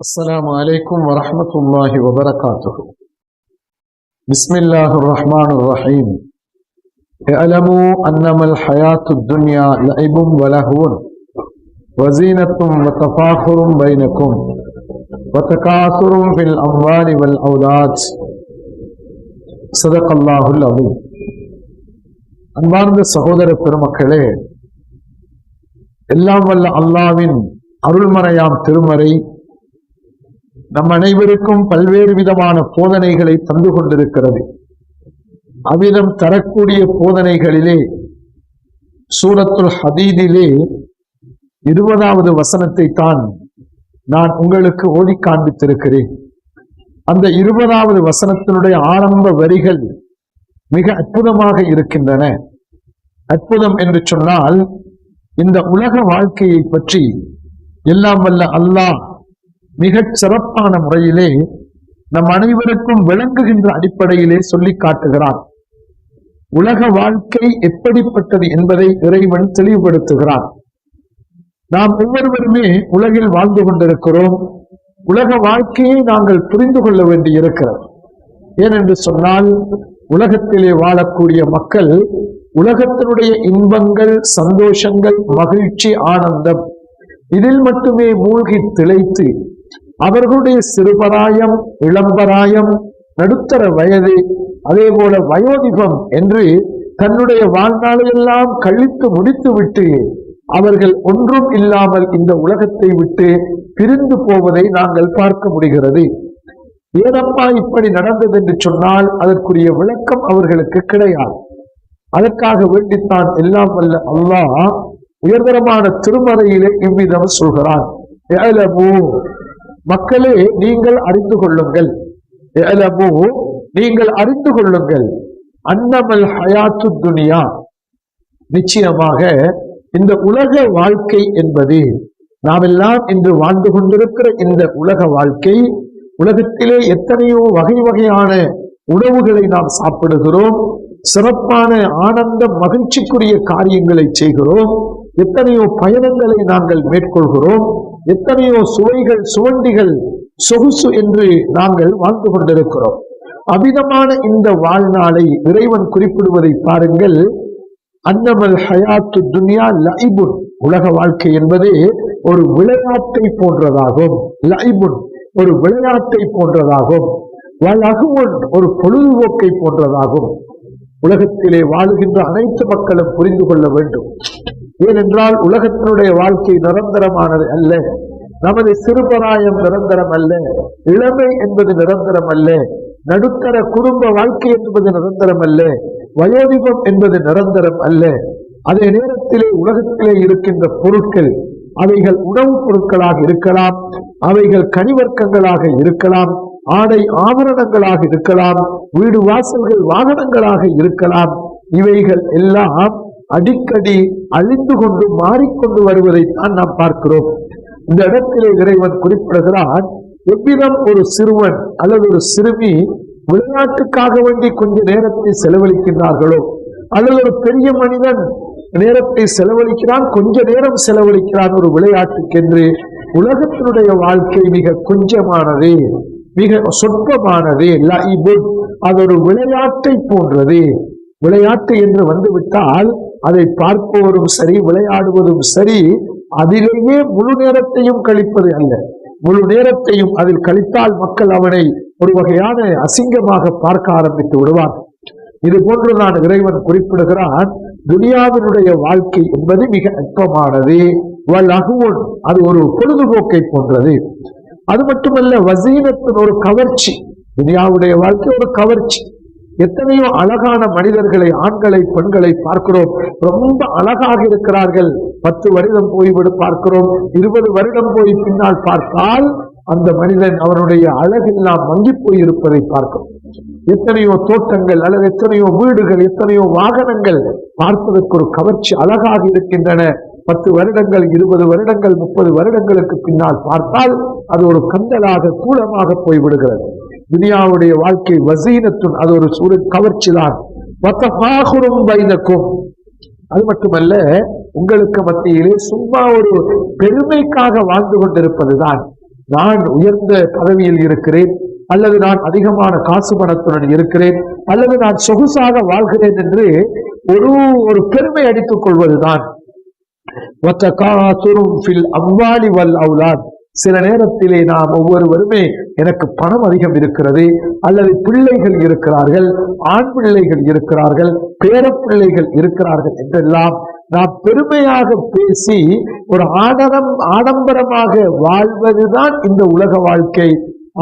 السلام عليكم ورحمة الله وبركاته بسم الله الرحمن الرحيم اعلموا أنما الحياة الدنيا لعب ولهو وزينة وتفاخر بينكم وتكاثر في الأموال والأولاد صدق الله العظيم அன்பார்ந்த சகோதர பெருமக்களே எல்லாம் வல்ல அல்லாவின் அருள்மறையாம் திருமறை நம் அனைவருக்கும் பல்வேறு விதமான போதனைகளை தந்து கொண்டிருக்கிறது. அவ்விதம் தரக்கூடிய போதனைகளிலே சூரத்துல் ஹதீதிலே இருபதாவது வசனத்தை தான் நான் உங்களுக்கு ஓதி காண்பித்திருக்கிறேன். அந்த இருபதாவது வசனத்தினுடைய ஆரம்ப வரிகள் மிக அற்புதமாக இருக்கின்றன. அற்புதம் என்று சொன்னால் இந்த உலக வாழ்க்கையை பற்றி எல்லாம் வல்ல அல்லாஹ் மிகச் சிறப்பான முறையிலே நம் அனைவருக்கும் விளங்குகின்ற அடிப்படையிலே சொல்லி காட்டுகிறார். உலக வாழ்க்கை எப்படிப்பட்டது என்பதை இறைவன் தெளிவுபடுத்துகிறார். நாம் ஒவ்வொருவருமே உலகில் வாழ்ந்து கொண்டிருக்கிறோம். உலக வாழ்க்கையை நாங்கள் புரிந்து கொள்ள வேண்டியிருக்கிறது. ஏனென்று சொன்னால் உலகத்திலே வாழக்கூடிய மக்கள் உலகத்தினுடைய இன்பங்கள் சந்தோஷங்கள் மகிழ்ச்சி ஆனந்தம் இதில் மட்டுமே மூழ்கி திளைத்து அவர்களுடைய சிறுபராயம் இளம்பராயம் நடுத்தர வயது அதே போல வயோதிபம் என்று தன்னுடைய வாழ்நாளையெல்லாம் கழித்து முடித்துவிட்டு அவர்கள் ஒன்றும் இல்லாமல் இந்த உலகத்தை விட்டு பிரிந்து போவதை நாங்கள் பார்க்க முடிகிறது. ஏனப்பா இப்படி நடந்தது என்று சொன்னால் அதற்குரிய விளக்கம் அவர்களுக்கு கிடையாது. அதற்காக வேண்டித்தான் எல்லாம் வல்ல அல்லாஹ் உயர்தரமான திருமறையிலே இவ்விதம் சொல்கிறான். "இஅலமு", மக்களே நீங்கள் அறிந்து கொள்ளுங்கள். நீங்கள் அறிந்து கொள்ளுங்கள். அன்னமல் ஹயாத்து துனியா. நிச்சயமாக இந்த உலக வாழ்க்கை என்பது நாம் எல்லாம் இன்று வாழ்ந்து கொண்டிருக்கிற இந்த உலக வாழ்க்கை உலகத்திலே எத்தனையோ வகை வகையான உணவுகளை நாம் சாப்பிடுகிறோம் சிறப்பான ஆனந்த மகிழ்ச்சிக்குரிய காரியங்களை செய்கிறோம் எத்தனையோ பயணங்களை நாங்கள் மேற்கொள்கிறோம் எத்தனையோ சுவைகள் சுவண்டிகள் சொகுசு என்று நாங்கள் வாழ்ந்து கொண்டிருக்கிறோம். அமிதமான இந்த வாழ்நாளை இறைவன் குறிப்பிடுவதை பாருங்கள். அன்னமல் ஹயாத்து துன்யா லைபுன் உலக வாழ்க்கை என்பது ஒரு விளையாட்டை போன்றதாகும். லைபுன் ஒரு விளையாட்டை போன்றதாகும். வலகுவன் ஒரு பொழுதுபோக்கை போன்றதாகும். உலகத்திலே வாழுகின்ற அனைத்து மக்களும் புரிந்து கொள்ள வேண்டும். ஏனென்றால் உலகத்தினுடைய வாழ்க்கை நிரந்தரமானது அல்ல. நமது சிறுபராயம் நிரந்தரம் அல்ல. இளமை என்பது நிரந்தரம் அல்ல. நடுத்தர குடும்ப வாழ்க்கை என்பது நிரந்தரம் அல்ல. வயோதிபம் என்பது நிரந்தரம் அல்ல. அதே நேரத்திலே உலகத்திலே இருக்கின்ற பொருட்கள் அவைகள் உணவுப் பொருட்களாக இருக்கலாம் அவைகள் கனிவர்க்கங்களாக இருக்கலாம் ஆடை ஆபரணங்களாக இருக்கலாம் வீடு வாசல்கள் வாகனங்களாக இருக்கலாம் இவைகள் எல்லாம் அடிக்கடி அழிந்து கொண்டு மாறிக்கொண்டு வருவதைத்தான் நாம் பார்க்கிறோம் இந்த இடத்திலே இறைவன் குறிப்பிடுகிறான் எவ்விதம் ஒரு சிறுவன் அல்லது ஒரு சிறுமி விளையாட்டுக்காக வேண்டி கொஞ்ச நேரத்தை செலவழிக்கின்றார்களோ அல்லது ஒரு பெரிய மனிதன் நேரத்தை செலவழிக்கிறான் கொஞ்ச நேரம் செலவழிக்கிறான் ஒரு விளையாட்டுக்கென்று உலகத்தினுடைய வாழ்க்கை மிக கொஞ்சமானது மிக சொற்பமானது லைபுன். அது ஒரு விளையாட்டை போன்றது விளையாட்டு என்று வந்துவிட்டால் அதை பார்ப்பவரும் சரி விளையாடுவதும் சரி அதிலேயே முழு நேரத்தையும் கழிப்பது அல்ல. முழு நேரத்தையும் அதில் கழித்தால் மக்கள் அவனை ஒரு வகையான அசிங்கமாக பார்க்க ஆரம்பித்து விடுவார். இது போன்றுதான் இறைவன் குறிப்பிடுகிறான் துனியாவினுடைய வாழ்க்கை என்பது மிக அற்பமானது. வலகுவன் அது ஒரு பொழுதுபோக்கை போன்றது. அது மட்டுமல்ல வசீனத்தின் ஒரு கவர்ச்சி. துனியாவுடைய வாழ்க்கை ஒரு கவர்ச்சி. எத்தனையோ அழகான மனிதர்களை ஆண்களை பெண்களை பார்க்கிறோம். ரொம்ப அழகாக இருக்கிறார்கள். பத்து வருடம் போய்விடு பார்க்கிறோம். இருபது வருடம் போய் பின்னால் பார்த்தால் அந்த மனிதன் அவனுடைய அழகெல்லாம் மங்கி போய் இருப்பதை பார்க்கும். எத்தனையோ தோட்டங்கள் அல்லது எத்தனையோ வீடுகள் எத்தனையோ வாகனங்கள் பார்ப்பதற்கு ஒரு கவர்ச்சி அழகாக இருக்கின்றன. பத்து வருடங்கள் இருபது வருடங்கள் முப்பது வருடங்களுக்கு பின்னால் பார்த்தால் அது ஒரு கந்தலாக கூலமாக போய்விடுகிறது. துனியாவுடைய வாழ்க்கை வசீனத்துன் அது ஒரு ஒரு கவர்ச்சி தான் பைனக்கும். அது மட்டுமல்ல உங்களுக்கு மத்தியிலே சும்மா ஒரு பெருமைக்காக வாழ்ந்து கொண்டிருப்பதுதான். நான் உயர்ந்த பதவியில் இருக்கிறேன் அல்லது நான் அதிகமான காசு பணத்துடன் இருக்கிறேன் அல்லது நான் சொகுசாக வாழ்கிறேன் என்று ஒரு ஒரு பெருமை அடித்துக் கொள்வதுதான். வத்தகாசுரும் ஃபில் வல் அவுலான் சில நேரத்திலே நாம் ஒவ்வொருவருமே எனக்கு பணம் அதிகம் இருக்கிறது அல்லது பிள்ளைகள் இருக்கிறார்கள் ஆண் பிள்ளைகள் இருக்கிறார்கள் பேரப்பிள்ளைகள் இருக்கிறார்கள் என்றெல்லாம் நாம் பெருமையாக பேசி ஒரு ஆடரம் ஆடம்பரமாக வாழ்வதுதான் இந்த உலக வாழ்க்கை.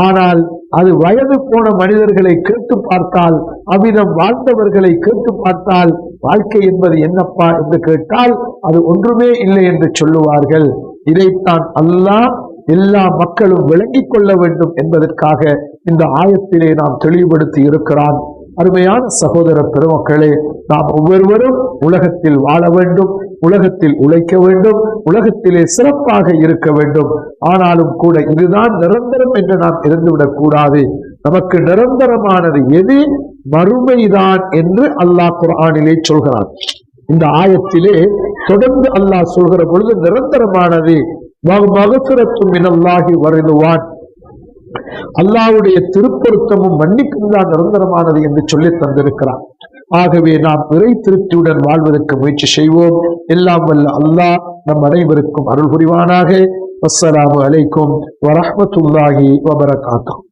ஆனால் அது வயது போன மனிதர்களை கேட்டு பார்த்தால் அவ்விதம் வாழ்ந்தவர்களை கேட்டு பார்த்தால் வாழ்க்கை என்பது என்னப்பா என்று கேட்டால் அது ஒன்றுமே இல்லை என்று சொல்லுவார்கள். இதைத்தான் அல்லாஹ் எல்லா மக்களும் விளங்கிக் கொள்ள வேண்டும் என்பதற்காக இந்த ஆயத்திலே நாம் தெளிவுபடுத்தி இருக்கிறான். அருமையான சகோதர பெருமக்களே நாம் ஒவ்வொருவரும் உலகத்தில் வாழ வேண்டும் உலகத்தில் உழைக்க வேண்டும் உலகத்திலே சிறப்பாக இருக்க வேண்டும். ஆனாலும் கூட இதுதான் நிரந்தரம் என்று நாம் இருந்துவிடக் கூடாது. நமக்கு நிரந்தரமானது எது? மறுமைதான் என்று அல்லாஹ் குரானிலே சொல்கிறான். இந்த ஆயத்திலே தொடர்ந்து அல்லாஹ் சொல்கிற பொழுது நிரந்தரமானது. மகசுரத்தும் இனல்லாகி வருதுவான். அல்லாஹ்வுடைய திருப்பொருத்தமும் மன்னிப்பும் தான் நிரந்தரமானது என்று சொல்லி தந்திருக்கிறான். ஆகவே நாம் இறை திருப்தியுடன் வாழ்வதற்கு முயற்சி செய்வோம். எல்லாம் வல்ல அல்லாஹ் நம் அனைவருக்கும் அருள் புரிவானாக. அஸ்ஸலாமு அலைக்கும் வரஹ்மத்துல்லாஹி வபரகாத்துஹு.